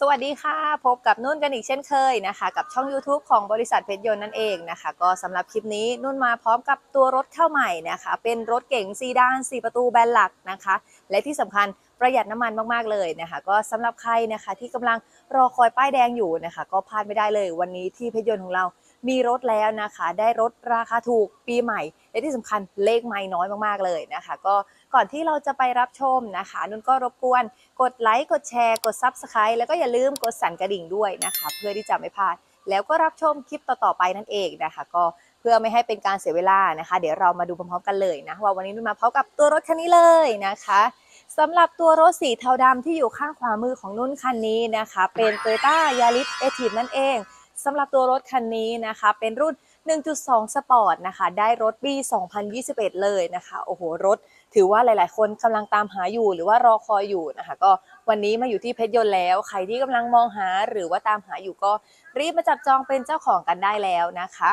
สวัสดีค่ะ พบกับนุ่นกันอีกเช่นเคยนะคะ กับช่อง YouTube ของบริษัทเพชรยนต์นั่นเองนะคะ ก็สำหรับคลิปนี้นุ่นมาพร้อมกับตัวรถเข้าใหม่นะคะ เป็นรถเก๋งซีดาน 4 ประตูแบนหลักนะคะ และที่สำคัญประหยัดน้ำมันมากๆเลยนะคะ ก็สำหรับใครนะคะที่กำลังรอคอยป้ายแดงอยู่นะคะ ก็พลาดไม่ได้เลยวันนี้ที่เพชรยนต์ของเรา มีรถแล้วนะคะ ได้รถราคาถูกปีใหม่ และที่สำคัญเลขไม่น้อยมากๆเลยนะคะ ก็ก่อนที่เราจะไปรับชมนะคะ นุ่นก็รบกวนกดไลค์กดแชร์กด Subscribe แล้วก็อย่าลืมกดสั่นกระดิ่งด้วยนะคะ เพื่อที่จะไม่พลาด แล้วก็รับชมคลิปต่อๆไปนั่นเองนะคะ ก็เพื่อไม่ให้เป็นการเสียเวลานะคะ เดี๋ยวเรามาดูพร้อมๆกันเลยนะว่าวันนี้นุ่นมาพร้อมกับตัวรถคันนี้เลยนะคะสำหรับตัวรถสีเทาดำที่อยู่ข้างขวามือของนุ่นคันนี้นะคะ เป็น Toyota Yaris a t i v นั่นเอง สำหรับตัวรถคันนี้นะคะ เป็นรุ่น 1.2 สปอร์ตนะคะ ได้รถปี 2021 เลยนะคะ โอ้โห รถถือว่าหลาย ๆ คนกำลังตามหาอยู่หรือว่ารอคอยอยู่นะคะ ก็วันนี้มาอยู่ที่เพชรยนต์แล้ว ใครที่กำลังมองหาหรือว่าตามหาอยู่ก็รีบมาจับจองเป็นเจ้าของกันได้แล้วนะคะ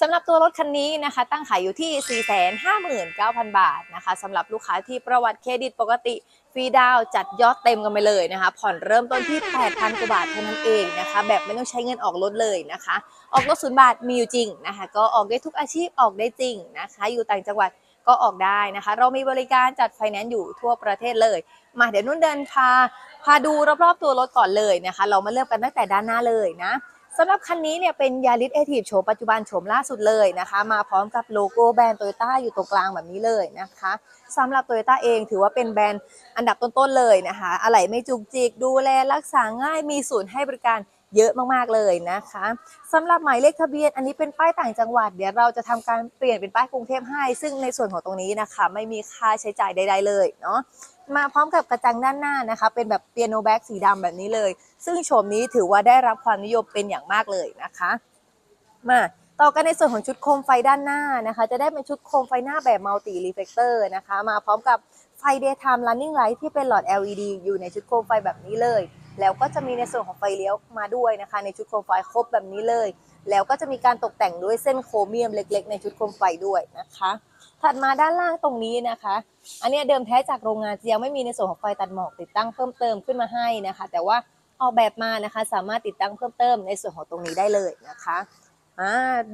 สำหรับตัวรถคันนี้นะคะ ตั้งขายอยู่ที่ 459,000 บาทนะคะสำหรับลูกค้าที่ประวัติเครดิตปกติฟรีดาวจัดยอดเต็มกันไปเลยนะคะ ผ่อนเริ่มต้นที่ 8,000 กว่าบาทเท่านั้นเองนะคะ แบบไม่ต้องใช้เงินออกรถเลยนะคะ ออกรถศูนย์บาทมีอยู่จริงนะคะ ก็ออกได้ทุกอาชีพออกได้จริงนะคะ อยู่ต่างจังหวัดก็ออกได้นะคะ เรามีบริการจัดไฟแนนซ์อยู่ทั่วประเทศเลย มาเดี๋ยวนุ่นเดินพาพาดูรอบๆตัวรถก่อนเลยนะคะ เรามาเริ่มกันตั้งแต่ด้านหน้าเลยนะ สำหรับคันนี้เนี่ยเป็นยาริสเอทีฟโฉมปัจจุบันโฉมล่าสุดเลยนะคะ มาพร้อมกับโลโก้แบรนด์โตโยต้าอยู่ตรงกลางแบบนี้เลยนะคะสำหรับโตโยต้าเองถือว่าเป็นแบรนด์อันดับต้นๆเลยนะคะ อะไหล่ไม่จุกจิกดูแลรักษาง่ายมีศูนย์ให้บริการเยอะมากๆเลยนะคะสำหรับหมายเลขทะเบียน อันนี้เป็นป้ายต่างจังหวัด เดี๋ยวเราจะทำการเปลี่ยนเป็นป้ายกรุงเทพให้ ซึ่งในส่วนของตรงนี้นะคะ ไม่มีค่าใช้จ่ายใด ๆ เลยเนาะ มาพร้อมกับกระจังด้านหน้านะคะ เป็นแบบเปียโนแบ็กสีดำแบบนี้เลย ซึ่งโฉมนี้ถือว่าได้รับความนิยมเป็นอย่างมากเลยนะคะ มาต่อกันในส่วนของชุดโคมไฟด้านหน้านะคะ จะได้เป็นชุดโคมไฟหน้าแบบมัลติรีเฟกเตอร์นะคะ มาพร้อมกับไฟ daytime running light ที่เป็นหลอด LED อยู่ในชุดโคมไฟแบบนี้เลย แล้วก็จะมีในส่วนของไฟเลี้ยวมาด้วยนะคะ ในชุดโคมไฟครบแบบนี้เลย แล้วก็จะมีการตกแต่งด้วยเส้นโครเมียมเล็ก ๆ ในชุดโคมไฟด้วยนะคะ ถัดมาด้านล่างตรงนี้นะคะ อันนี้เดิมแท้จากโรงงานจะยังไม่มีในส่วนของไฟตัดหมอกติดตั้งเพิ่มเติมขึ้นมาให้นะคะ แต่ว่าออกแบบมานะคะ สามารถติดตั้งเพิ่มเติมในส่วนของตรงนี้ได้เลยนะคะ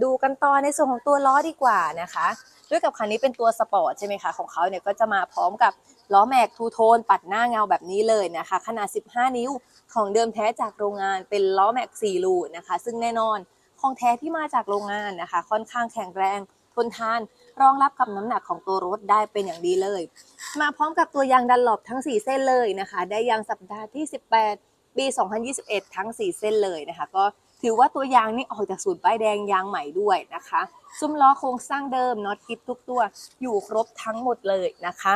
ดูกันต่อในส่วนของตัวล้อดีกว่านะคะ ด้วยกับคันนี้เป็นตัวสปอร์ตใช่ไหมคะของเขาเนี่ยก็จะมาพร้อมกับล้อแม็กทูโทนปัดหน้าเงาแบบนี้เลยนะคะ ขนาด 15 นิ้วของเดิมแท้จากโรงงานเป็นล้อแม็ก4ลูนะคะ ซึ่งแน่นอนของแท้ที่มาจากโรงงานนะคะ ค่อนข้างแข็งแรงทนทานรองรับกับน้ำหนักของตัวรถได้เป็นอย่างดีเลย มาพร้อมกับตัวยางดันหลบทั้ง 4 เส้นเลยนะคะ ได้ยางสัปดาห์ที่ 18 ปี 2021 ทั้ง 4 เส้นเลยนะคะ ก็ ถือว่าตัวยางนี่ออกจากสูตรป้ายแดงยางใหม่ด้วยนะคะ ซุ้มล้อโครงสร้างเดิมน็อตกิฟทุกตัวอยู่ครบทั้งหมดเลยนะคะ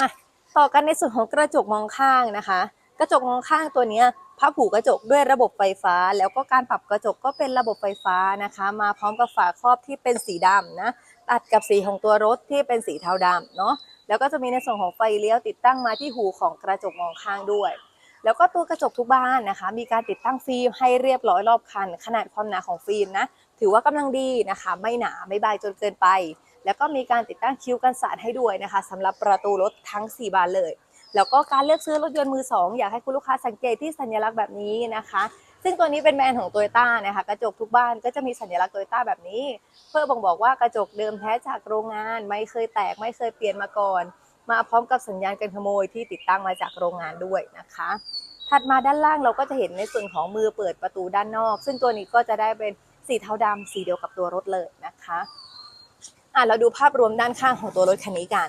อะต่อกันในส่วนของกระจกมองข้างนะคะ กระจกมองข้างตัวนี้พับผูกระจกด้วยระบบไฟฟ้า แล้วก็การปรับกระจกก็เป็นระบบไฟฟ้านะคะ มาพร้อมกับฝาครอบที่เป็นสีดำนะตัดกับสีของตัวรถที่เป็นสีเทาดำเนาะแล้วก็จะมีในส่วนของไฟเลี้ยวติดตั้งมาที่หูของกระจกมองข้างด้วย แล้วก็ตัวกระจกทุกบ้านนะคะ มีการติดตั้งฟิล์มให้เรียบร้อยรอบคัน ขนาดความหนาของฟิล์มนะถือว่ากำลังดีนะคะ ไม่หนาไม่บายจนเกินไป แล้วก็มีการติดตั้งคิ้วกันสาดให้ด้วยนะคะสำหรับประตูรถทั้ง 4 บานเลย แล้วก็การเลือกซื้อรถยนต์มือ 2 อยากให้คุณลูกค้าสังเกตที่สัญลักษณ์แบบนี้นะคะซึ่งตัวนี้เป็นแบรนด์ของโตโยต้านะคะกระจกทุกบ้านก็จะมีสัญลักษณ์โตโยต้าแบบนี้ เพื่อบ่งบอกว่ากระจกเดิมแท้จากโรงงาน ไม่เคยแตกไม่เคยเปลี่ยนมาก่อน มาพร้อมกับสัญญาณการขโมยที่ติดตั้งมาจากโรงงานด้วยนะคะ ถัดมาด้านล่างเราก็จะเห็นในส่วนของมือเปิดประตูด้านนอก ซึ่งตัวนี้ก็จะได้เป็นสีเทาดำสีเดียวกับตัวรถเลยนะคะอะเราดูภาพรวมด้านข้างของตัวรถคันนี้กัน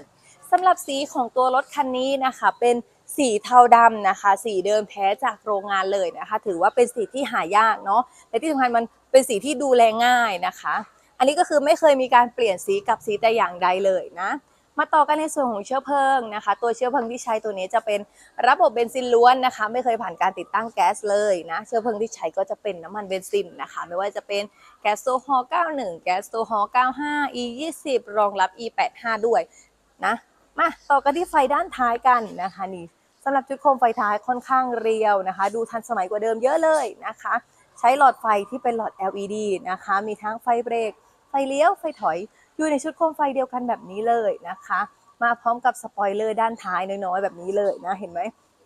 สำหรับสีของตัวรถคันนี้นะคะ เป็นสีเทาดำนะคะ สีเดิมแท้จากโรงงานเลยนะคะ ถือว่าเป็นสีที่หายากเนาะและที่สำคัญมันเป็นสีที่ดูแลง่ายนะคะ อันนี้ก็คือไม่เคยมีการเปลี่ยนสีกับสีแต่อย่างใดเลยนะ มาต่อกันในส่วนของเชื้อเพลิงนะคะ ตัวเชื้อเพลิงที่ใช้ตัวนี้จะเป็นระบบเบนซินล้วนนะคะ ไม่เคยผ่านการติดตั้งแก๊สเลยนะ เชื้อเพลิงที่ใช้ก็จะเป็นน้ำมันเบนซินนะคะ ไม่ว่าจะเป็นแก๊สโซฮอล์91 แก๊สโซฮอล์95 E20 รองรับ E85 ด้วยนะมาต่อกันที่ไฟด้านท้ายกันนะคะนี่สำหรับชุดโคมไฟท้ายค่อนข้างเรียวนะคะ ดูทันสมัยกว่าเดิมเยอะเลยนะคะ ใช้หลอดไฟที่เป็นหลอด LED นะคะ มีทั้งไฟเบรกไฟเลี้ยวไฟถอย อยู่ในชุดโคมไฟเดียวกันแบบนี้เลยนะคะ มาพร้อมกับสปอยเลอร์ด้านท้ายน้อยๆแบบนี้เลยนะเห็นไหม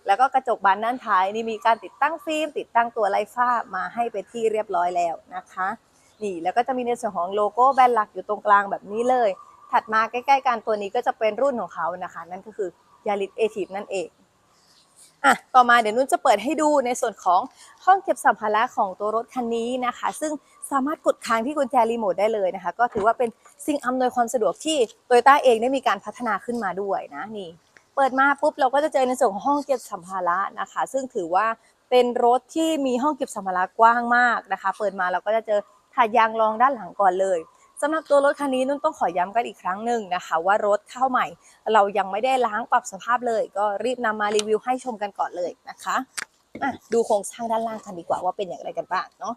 แล้วก็กระจกบานด้านท้ายนี่มีการติดตั้งฟิล์มติดตั้งตัวไลฟ้ามาให้เป็นที่เรียบร้อยแล้วนะคะนี่แล้วก็จะมีในส่วนของโลโก้แบรนด์หลักอยู่ตรงกลางแบบนี้เลย ถัดมาใกล้ๆกันตัวนี้ก็จะเป็นรุ่นของเขานะคะ นั่นก็คือยาริสเอทีฟนั่นเองอะต่อมาเดี๋ยวนุ่นจะเปิดให้ดูในส่วนของห้องเก็บสัมภาระของตัวรถคันนี้นะคะ ซึ่ง สามารถกดค้างที่กุญแจรีโมทได้เลยนะคะ ก็ถือว่าเป็นสิ่งอำนวยความสะดวกที่โตโยต้าเองได้มีการพัฒนาขึ้นมาด้วยนะนี่เปิดมาปุ๊บเราก็จะเจอในส่วนของห้องเก็บสัมภาระนะคะ ซึ่งถือว่าเป็นรถที่มีห้องเก็บสัมภาระกว้างมากนะคะ เปิดมาเราก็จะเจอถาดยางรองด้านหลังก่อนเลยสำหรับตัวรถคันนี้นุ่นต้องขอย้ำกันอีกครั้งหนึ่งนะคะ ว่ารถเข้าใหม่ เรายังไม่ได้ล้างปรับสภาพเลย ก็รีบนำมารีวิวให้ชมกันก่อนเลยนะคะอะดูโครงสร้างด้านล่างกันดีกว่าว่าเป็นอย่างไรกันบ้างเนาะ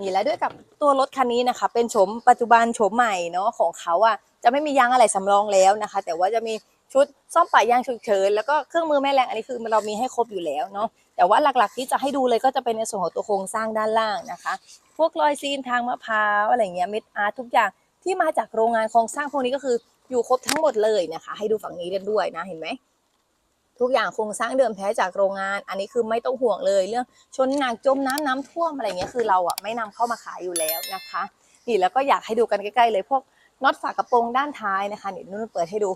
นี่และด้วยกับตัวรถคันนี้นะคะ เป็นโฉมปัจจุบันโฉมใหม่เนาะของเขาอะจะไม่มียางอะไรสำรองแล้วนะคะ แต่ว่าจะมีชุดซ่อมปะยางฉุกเฉินแล้วก็เครื่องมือแม่แรงอันนี้คือเรามีให้ครบอยู่แล้วเนาะแต่ว่าหลักๆที่จะให้ดูเลยก็จะเป็นในส่วนของตัวโครงสร้างด้านล่างนะคะ พวกรอยซีนทางมะพร้าวอะไรเงี้ยเม็ดอาร์ตทุกอย่างที่มาจากโรงงานโครงสร้างพวกนี้ก็คืออยู่ครบทั้งหมดเลยนะคะ ให้ดูฝั่งนี้กันด้วยนะเห็นไหม ทุกอย่างโครงสร้างเดิมแท้จากโรงงาน อันนี้คือไม่ต้องห่วงเลยเรื่องชนหนักจมน้ำน้ำท่วมอะไรเงี้ยคือเราอะไม่นำเข้ามาขายอยู่แล้วนะคะนี่แล้วก็อยากให้ดูกันใกล้ๆเลยพวกน็อตฝากระโปรงด้านท้ายนะคะนี่นุ่นเปิดให้ดู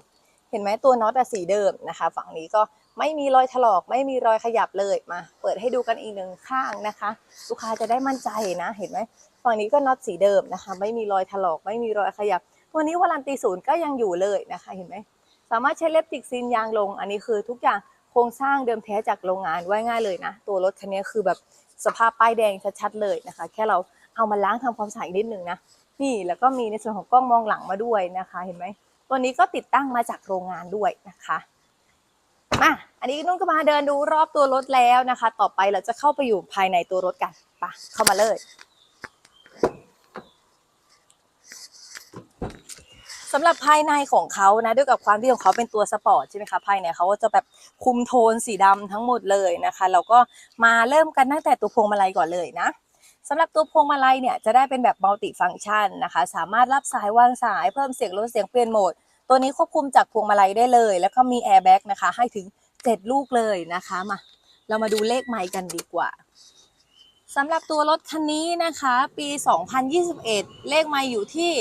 เห็นไหมตัวน็อตอะสีเดิมนะคะ ฝั่งนี้ก็ไม่มีรอยถลอก ไม่มีรอยขยับเลยมา เปิดให้ดูกันอีกหนึ่งข้างนะคะลูกค้าจะได้มั่นใจนะ เห็นไหมฝั่งนี้ก็น็อตสีเดิมนะคะ ไม่มีรอยถลอก ไม่มีรอยขยับ ตัวนี้วารันตีศูนย์ก็ยังอยู่เลยนะคะ เห็นไหม สามารถใช้เล็บจิกซีนยางลง อันนี้คือทุกอย่างโครงสร้างเดิมแท้จากโรงงานไว้ง่ายเลยนะ ตัวรถคันนี้คือแบบสภาพป้ายแดงชัดๆเลยนะคะ แค่เราเอามาล้างทำความสะอาดนิดนึงนะนี่แล้วก็มีในส่วนของกล้องมองหลังมาด้วยนะคะ เห็นไหมตัวนี้ก็ติดตั้งมาจากโรงงานด้วยนะคะมาอันนี้นุ่นก็มาเดินดูรอบตัวรถแล้วนะคะ ต่อไปเราจะเข้าไปอยู่ภายในตัวรถกันไปะเข้ามาเลย สำหรับภายในของเขานะด้วยกับความที่ของเขาเป็นตัวสปอร์ตใช่ไหมคะภายในเขาก็จะแบบคุมโทนสีดำทั้งหมดเลยนะคะเราก็มาเริ่มกันตั้งแต่ตัวพวงมาลัยก่อนเลยนะสำหรับตัวพวงมาลัยเนี่ยจะได้เป็นแบบมัลติฟัง c t ชันนะคะ สามารถรับสายวางสายเพิ่มเสียงลดเสียงเปลี่ยนโหมด ตัวนี้ควบคุมจากพวงมาลัยได้เลย แล้วก็มีแอร์แบ็กนะคะให้ถึง 7 ลูกเลยนะคะมาเรามาดูเลขไมค์กันดีกว่าสำหรับตัวรถคันนี้นะคะ ปี 2021 เลขไมค์อยู่ที่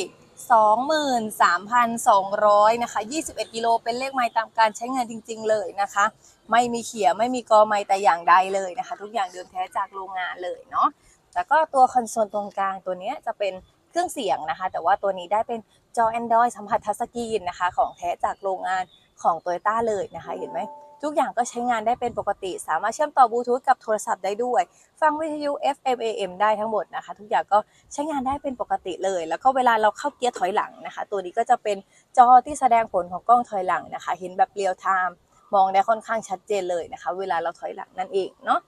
23,200นะคะ21กิโลเป็นเลขไมล์ตามการใช้งานจริง ๆ เลยนะคะ ไม่มีเขียไม่มีกอไมล์แต่อย่างใดเลยนะคะ ทุกอย่างเดิมแท้จากโรงงานเลยเนาะแล้วก็ตัวคอนโซลตรงกลางตัวนี้จะเป็นเครื่องเสียงนะคะ แต่ว่าตัวนี้ได้เป็นจอ Android สัมผัสทัชสกรีนนะคะ ของแท้จากโรงงานของ t o y ยต้าเลยนะคะ เห็นไหม ทุกอย่างก็ใช้งานได้เป็นปกติ สามารถเชื่อมต่อบลูทูธกับโทรศัพท์ได้ด้วย ฟังวิทยุ FM AM ได้ทั้งหมดนะคะ ทุกอย่างก็ใช้งานได้เป็นปกติเลย แล้วก็เวลาเราเข้าเกียร์ถอยหลังนะคะ ตัวนี้ก็จะเป็นจอที่แสดงผลของกล้องถอยหลังนะคะ เห็นแบบเรียลไทม์มองได้ค่อนข้างชัดเจนเลยนะคะ เวลาเราถอยหลังนั่นเองเนาะ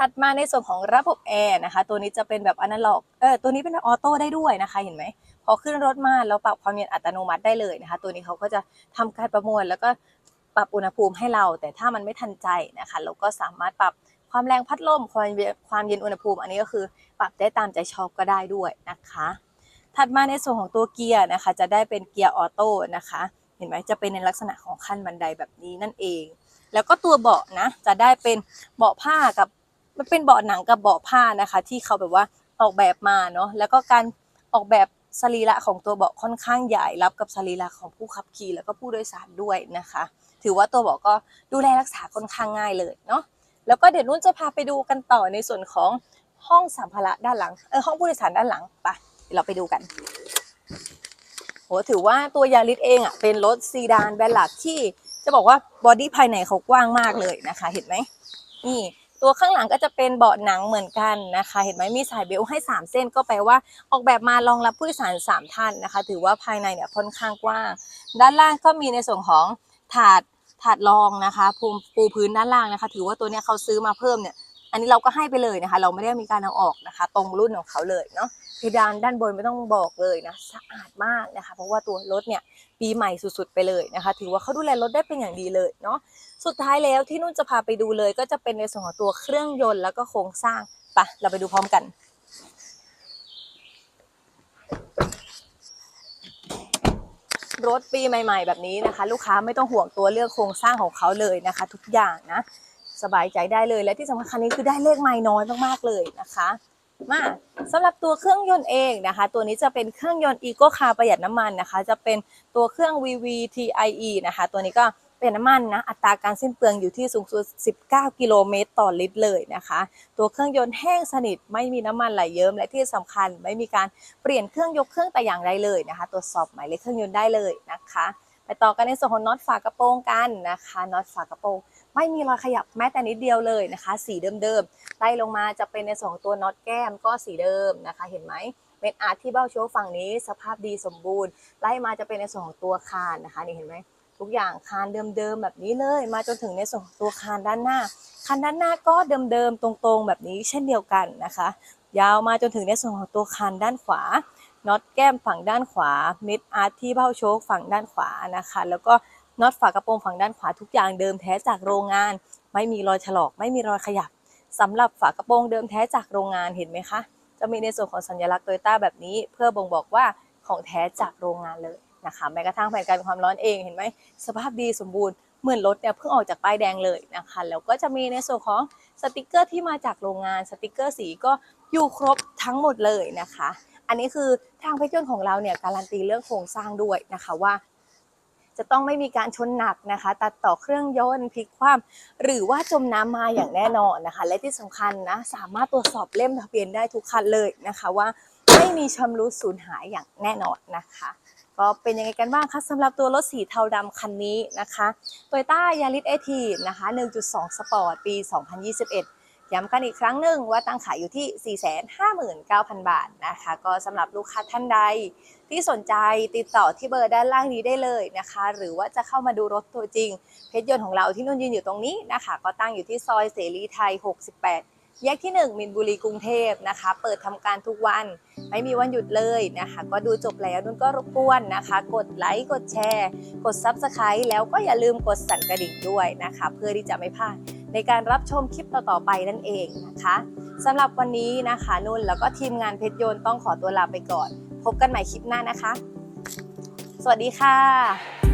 ถัดมาในส่วนของระบบแอร์นะคะ ตัวนี้จะเป็นแบบอนาล็อกเออตัวนี้เป็นออโต้ได้ด้วยนะคะ เห็นไหมพอขึ้นรถมาเราปรับความเย็นอัตโนมัติได้เลยนะคะ ตัวนี้เขาก็จะทำการประมวลแล้วก็ ปรับอุณหภูมิให้เรา แต่ถ้ามันไม่ทันใจนะคะเราก็สามารถปรับความแรงพัดลมความเย็นความเย็นอุณหภูมิ อันนี้ก็คือปรับได้ตามใจชอบก็ได้ด้วยนะคะ ถัดมาในส่วนของตัวเกียร์นะคะจะได้เป็นเกียร์ออโต้นะคะ เห็นไหมจะเป็นในลักษณะของขั้นบันไดแบบนี้นั่นเอง แล้วก็ตัวเบาะนะจะได้เป็นเบาะผ้ากับมันเป็นเบาะหนังกับเบาะผ้านะคะ ที่เขาแบบว่าออกแบบมาเนาะแล้วก็การออกแบบสรีระของตัวเบาะค่อนข้างใหญ่รับกับสรีระของผู้ขับขี่แล้วก็ผู้โดยสารด้วยนะคะ ถือว่าตัวบาะก็ดูแลรักษาค่อนข้างง่ายเลยเนาะแล้วก็เดี๋ยวนุ่นจะพาไปดูกันต่อในส่วนของห้องสัมภาระด้านหลังเออห้องผู้โดยสารด้านหลังไปเดี๋ยวเราไปดูกันโหถือว่าตัวยาริสเองอะเป็นรถซีดานแบรนด์หลักที่จะบอกว่าบอดี้ภายในเขากว้างมากเลยนะคะ เห็นไหมนี่ตัวข้างหลังก็จะเป็นเบาะหนังเหมือนกันนะคะ เห็นไหมมีสายเบลต์ให้ 3 เส้นก็แปลว่าออกแบบมารองรับผู้โดยสาร 3 ท่านนะคะ ถือว่าภายในเนี่ยค่อนข้างกว้าง ด้านล่างก็มีในส่วนของถาด ถาดรองนะคะปูปูพื้นด้านล่างนะคะ ถือว่าตัวเนี้ยเขาซื้อมาเพิ่มเนี่ย อันนี้เราก็ให้ไปเลยนะคะ เราไม่ได้มีการเอาออกนะคะ ตรงรุ่นของเขาเลยเนาะเพดานด้านบนไม่ต้องบอกเลยนะสะอาดมากนะคะ เพราะว่าตัวรถเนี่ยปีใหม่สุดๆไปเลยนะคะ ถือว่าเขาดูแลรถได้เป็นอย่างดีเลยเนาะสุดท้ายแล้วที่นุ่นจะพาไปดูเลย ก็จะเป็นในส่วนของตัวเครื่องยนต์แล้วก็โครงสร้างไปะเราไปดูพร้อมกัน รถปีใหม่ ๆ แบบนี้นะคะ ลูกค้าไม่ต้องห่วงตัวเลือกโครงสร้างของเขาเลยนะคะ ทุกอย่างนะ สบายใจได้เลยและที่สำคัญคันนี้คือได้เลขไม่น้อยมากๆเลยนะคะมาสำหรับตัวเครื่องยนต์เองนะคะ ตัวนี้จะเป็นเครื่องยนต์ Eco Car ประหยัดน้ำมันนะคะ จะเป็นตัวเครื่อง VVTIE นะคะ ตัวนี้ก็ เป็นน้ำมันนะอัตราการสิ้นเปลืองอยู่ที่สูงสุด 19 กิโลเมตรต่อลิตรเลยนะคะ ตัวเครื่องยนต์แห้งสนิทไม่มีน้ำมันไหลเยิ้มและที่สำคัญไม่มีการเปลี่ยนเครื่องยกเครื่องแต่อย่างใดเลยนะคะ ตรวจสอบหมายเลขเครื่องยนต์ได้เลยนะคะไปต่อกันในส่วนของน็อตฝากระโปรงกันนะคะน็อตฝากระโปรงไม่มีรอยขยับแม้แต่นิดเดียวเลยนะคะ สีเดิมๆไล่ลงมาจะเป็นในส่วนของตัวน็อตแก้มก็สีเดิมนะคะ เห็นไหมเป็นอาร์ตที่เบ้าโชว์ฝั่งนี้ สภาพดีสมบูรณ์ ไล่มาจะเป็นในส่วนของตัวคานนะคะนี่เห็นไหม ทุกอย่างคานเดิมๆแบบนี้เลย มาจนถึงในส่วนของตัวคานด้านหน้า คานด้านหน้าก็เดิมๆตรงๆ แบบนี้เช่นเดียวกันนะคะ ยาวมาจนถึงในส่วนของตัวคานด้านขวาน็อตแก้มฝั่งด้านขวาเมิดอาร์ตที่เบ้าโชคฝั่งด้านขวานะคะ แล้วก็น็อตฝากระโปรงฝั่งด้านขวาทุกอย่างเดิมแท้จากโรงงาน ไม่มีรอยถลอก ไม่มีรอยขยับสำหรับฝากระโปรงเดิมแท้จากโรงงานเห็นไหมคะ จะมีในส่วนของสัญลักษณ์โตโยต้าแบบนี้ เพื่อบ่งบอกว่าของแท้จากโรงงานเลย นะคะแม้กระทั่งแผ่นกันความร้อนเองเห็นไหมสภาพดีสมบูรณ์เหมือนรถเนี่ยเพิ่งออกจากป้ายแดงเลยนะคะแล้วก็จะมีในส่วนของสติกเกอร์ที่มาจากโรงงานสติกเกอร์สีก็อยู่ครบทั้งหมดเลยนะคะ อันนี้คือทางเพชรยนต์ของเราเนี่ยการันตีเรื่องโครงสร้างด้วยนะคะว่าจะต้องไม่มีการชนหนักนะคะ ตัดต่อเครื่องยนต์พลิกคว่ำหรือว่าจมน้ำมาอย่างแน่นอนนะคะ และที่สำคัญนะสามารถตรวจสอบเล่มทะเบียนได้ทุกคันเลยนะคะว่าไม่มีชำรุดสูญหายอย่างแน่นอนนะคะ ก็เป็นยังไงกันบ้างคะสำหรับตัวรถสีเทาดำคันนี้นะคะ Toyota Yaris a t นะคะ 1.2 Sport ปี 2021 ย้ำกันอีกครั้งหนึ่งว่าตั้งขายอยู่ที่ 459,000 บาทนะคะ ก็สำหรับลูกค้าท่านใด ที่สนใจติดต่อที่เบอร์ด้านล่างนี้ได้เลยนะคะ หรือว่าจะเข้ามาดูรถตัวจริง เพชรยนต์ของเราที่นุ่นยืนอยู่ตรงนี้นะคะ ก็ตั้งอยู่ที่ซอยเสรีไทย 68 แยกที่ 1มินบุรีกรุงเทพนะคะ เปิดทำการทุกวัน ไม่มีวันหยุดเลยนะคะ ก็ดูจบแล้วนุ่นก็รบกวนนะคะ กดไลค์กดแชร์ กด Subscribe แล้วก็อย่าลืมกดสั่นกระดิ่งด้วยนะคะ เพื่อที่จะไม่พลาดในการรับชมคลิปต่อๆไปนั่นเองนะคะสำหรับวันนี้นะคะนุ่นแล้วก็ทีมงานเพชรโยนต้องขอตัวลาไปก่อน พบกันใหม่คลิปหน้านะคะ สวัสดีค่ะ